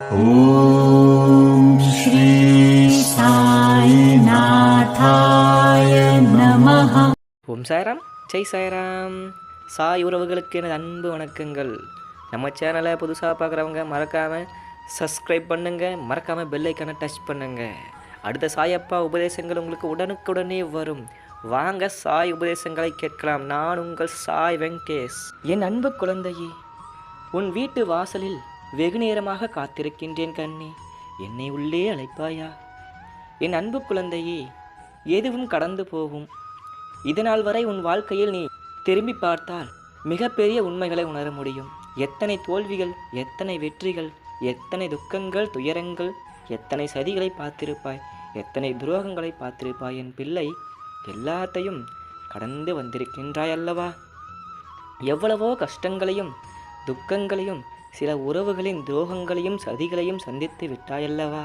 ॐ श्री साईनाथाय नमः ஓம் சாய்ராம் ஜெய் சாய்ராம் சாய் உறவுகளுக்கு எனது அன்பு வணக்கங்கள் நம்ம சேனலை புதுசாக பார்க்குறவங்க மறக்காமல் சப்ஸ்கிரைப் பண்ணுங்கள் மறக்காமல் பெல்லைக்கான டச் பண்ணுங்கள் அடுத்த சாயப்பா உபதேசங்கள் உங்களுக்கு உடனுக்குடனே வரும் வாங்க சாய் உபதேசங்களை கேட்கலாம் நான் உங்கள் சாய் வெங்கடேஷ் என் அன்பு குழந்தையே உன் வீட்டு வாசலில் வெகு நேரமாக காத்திருக்கின்றேன் கண்ணே. என்னை உள்ளே அழைப்பாயா? என் அன்பு குழந்தையே எதுவும் கடந்து போகும். இதனால் வரை உன் வாழ்க்கையில் நீ திரும்பி பார்த்தால் மிகப்பெரிய உண்மைகளை உணர முடியும். எத்தனை தோல்விகள் எத்தனை வெற்றிகள் எத்தனை துக்கங்கள் துயரங்கள் எத்தனை சதிகளை பார்த்திருப்பாய் எத்தனை துரோகங்களை பார்த்திருப்பாய் என் பிள்ளை. எல்லாத்தையும் கடந்து வந்திருக்கின்றாய் அல்லவா? எவ்வளவோ கஷ்டங்களையும் துக்கங்களையும் சில உறவுகளின் துரோகங்களையும் சதிகளையும் சந்தித்து விட்டாயல்லவா?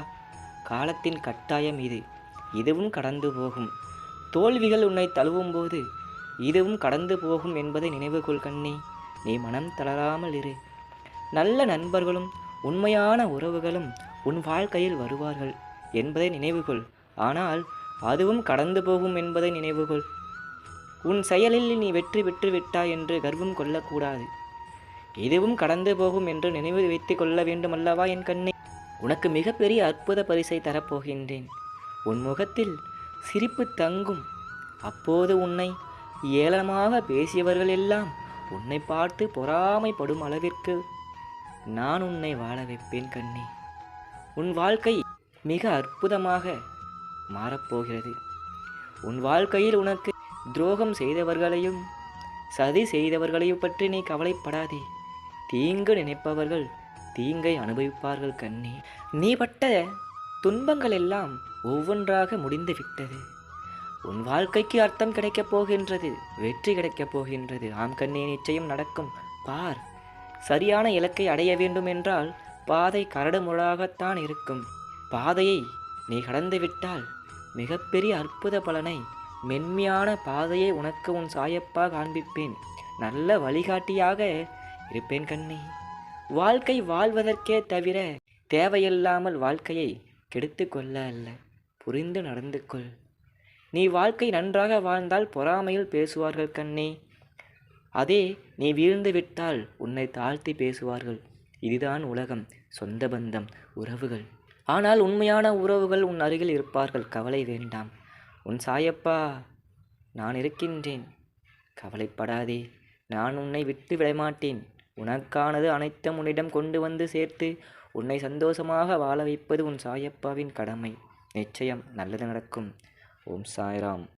காலத்தின் கட்டாயம் இது. இதுவும் கடந்து போகும். தோல்விகள் உன்னை தழுவும்போது இதுவும் கடந்து போகும் என்பதை நினைவுகொள் கண்ணே. நீ மனம் தளராமல் இரு. நல்ல நண்பர்களும் உண்மையான உறவுகளும் உன் வாழ்க்கையில் வருவார்கள் என்பதை நினைவுகொள் ஆனால் அதுவும் கடந்து போகும் என்பதை நினைவுகொள் உன் செயலில் நீ வெற்றி பெற்று விட்டாய் என்று கர்வம் கொள்ளக்கூடாது. இதுவும் கடந்து போகும் என்று நினைவு வைத்து கொள்ள வேண்டுமல்லவா என் கண்ணே? உனக்கு மிகப்பெரிய அற்புத பரிசை தரப்போகின்றேன். உன் முகத்தில் சிரிப்பு தங்கும். அப்போது உன்னை ஏளனமாக பேசியவர்கள் எல்லாம் உன்னை பார்த்து பொறாமைப்படும் அளவிற்கு நான் உன்னை வாழ வைப்பேன் கண்ணே. உன் வாழ்க்கை மிக அற்புதமாக மாறப்போகிறது. உன் வாழ்க்கையில் உனக்கு துரோகம் செய்தவர்களையும் சதி செய்தவர்களையும் பற்றி நீ கவலைப்படாதே. தீங்கு நினைப்பவர்கள் தீங்கை அனுபவிப்பார்கள் கண்ணே. நீ பட்ட துன்பங்கள் எல்லாம் ஒவ்வொன்றாக முடிந்து விட்டது உன் வாழ்க்கைக்கு அர்த்தம் கிடைக்கப் போகின்றது வெற்றி கிடைக்கப் போகின்றது. ஆம் கண்ணே நிச்சயம் நடக்கும். பார் சரியான இலக்கை அடைய வேண்டும் என்றால் பாதை கரடுமுழாகத்தான் இருக்கும். பாதையை நீ கடந்து விட்டால் மிகப்பெரிய அற்புத பலனை மென்மையான பாதையை உனக்கு உன் சாயப்பா காண்பிப்பேன். நல்ல வழிகாட்டியாக இருப்பேன் கண்ணே. வாழ்க்கை வாழ்வதற்கே தவிர தேவையில்லாமல் வாழ்க்கையை கெடுத்து கொள்ள அல்ல. புரிந்து நடந்து கொள். நீ வாழ்க்கை நன்றாக வாழ்ந்தால் பொறாமையில் பேசுவார்கள் கண்ணே. அதே நீ வீழ்ந்து விட்டால் உன்னை தாழ்த்தி பேசுவார்கள். இதுதான் உலகம் சொந்த பந்தம் உறவுகள். ஆனால் உண்மையான உறவுகள் உன் அருகில் இருப்பார்கள். கவலை வேண்டாம். உன் சாயப்பா நான் இருக்கின்றேன். கவலைப்படாதே. நான் உன்னை விட்டு விடமாட்டேன். உனக்கானது அனைத்தும் உன்னிடம் கொண்டு வந்து சேர்த்து உன்னை சந்தோஷமாக வாழ வைப்பது உன் சாயப்பாவின் கடமை. நிச்சயம் நல்லது நடக்கும். ஓம் சாய்ராம்.